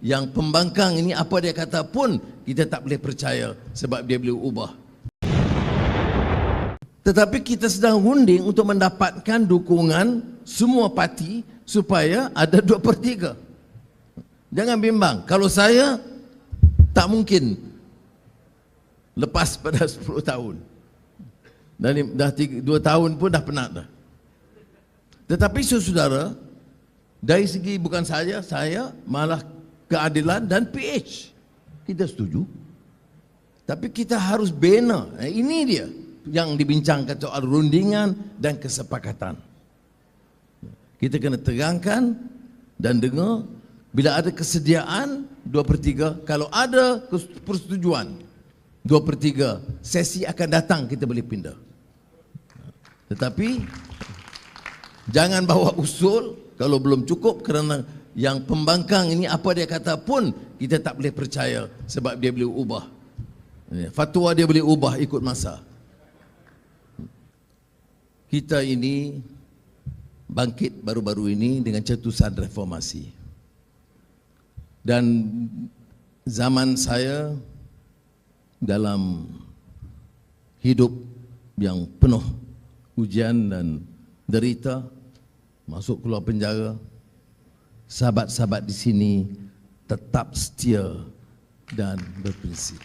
yang pembangkang ini apa dia kata pun kita tak boleh percaya sebab dia boleh ubah. Tetapi kita sedang runding untuk mendapatkan dukungan semua parti supaya ada dua per tiga. Jangan bimbang. Kalau saya tak mungkin lepas pada 10 tahun. Dan dah 2 tahun pun dah penat dah. Tetapi saudara, dari segi bukan saja saya malah keadilan dan PH. Kita setuju. Tapi kita harus bina. Eh, Ini dia yang dibincangkan soal rundingan dan kesepakatan. Kita kena terangkan dan dengar bila ada kesediaan 2 per 3, kalau ada persetujuan 2 per 3, sesi akan datang kita boleh pindah. Tetapi jangan bawa usul kalau belum cukup kerana yang pembangkang ini apa dia kata pun kita tak boleh percaya sebab dia boleh ubah. Ya, Fatwa dia boleh ubah ikut masa. Kita ini bangkit baru-baru ini dengan cetusan reformasi. Dan zaman saya dalam hidup yang penuh ujian dan derita masuk keluar penjara. Sahabat-sahabat di sini tetap setia dan berprinsip